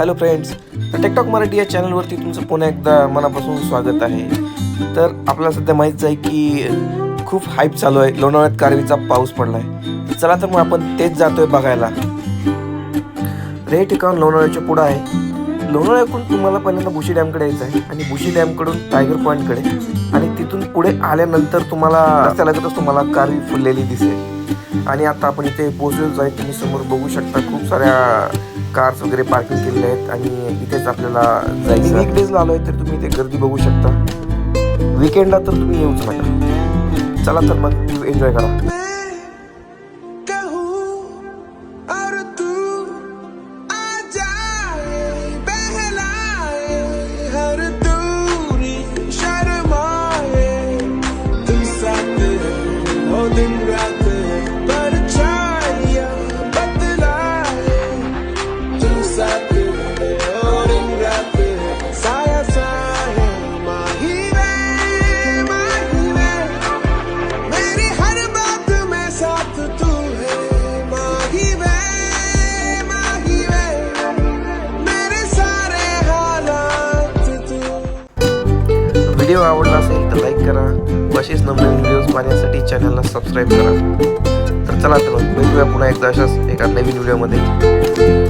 Hello friends tech talk Marathi या चॅनलवरती तुमचं पुन्हा एकदा मनापासून स्वागत आहे. तर आपल्याला सध्या माहीतच आहे की खूप हाईप चालू आहे. लोणावळ्यात कारवीचा पाऊस पडला आहे चला तर मग आपण तेच जातोय बघायला. हे ठिकाण लोणावळ्याच्या पुढं आहे. लोणावळ्याकडून तुम्हाला पहिल्यांदा बुशी डॅमकडे यायचं आहे आणि बुशी डॅमकडून टायगर पॉईंटकडे आणि तिथून पुढे आल्यानंतर तुम्हाला रस्त्यालगतच तुम्हाला कारवी फुललेली दिसेल. आणि आता आपण इथे पोहोचलेलोच आहे तुम्ही समोर बघू शकता खूप साऱ्या कार्स वगैरे पार्किंग केलेल्या आहेत आणि इथेच आपल्याला जायचं. वीकडेजला आलो आहे तर तुम्ही इथे गर्दी बघू शकता. विकेंडला तर तुम्ही येऊच नका. चला तर मग एन्जॉय करा. व्हिडिओ आवडला असेल तर लाईक करा. व असेच नवीन व्हिडिओज पाहण्यासाठी चॅनलला सबस्क्राईब करा. तर चला तर मग भेटूया पुन्हा एकदा अशाच एका नवीन व्हिडिओमध्ये